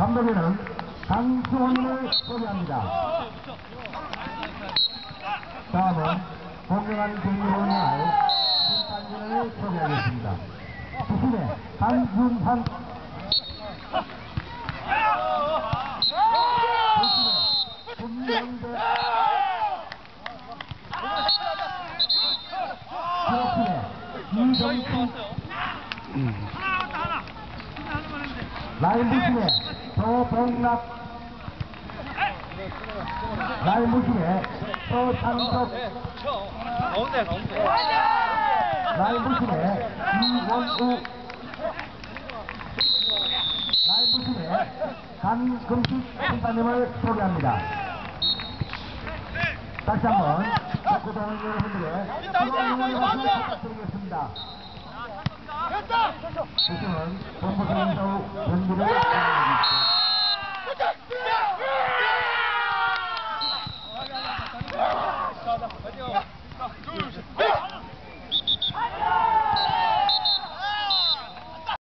감독에는 강수원을 소개합니다. 다음은 공정한 경기를 위할 심판진을 소개하겠습니다. 수심의 한준환 수심의 김영대 수심의 이정수 라인 부심의 조봉락. 라인 부심의 서창석 가운데 가운데 라인 부심의 이원우. 라인 부심의 강금식 심판님을 소개합니다. 다시 한번 축구동 여러분들의 수고하는 것을 부탁드리겠습니다. 지금 Thank you.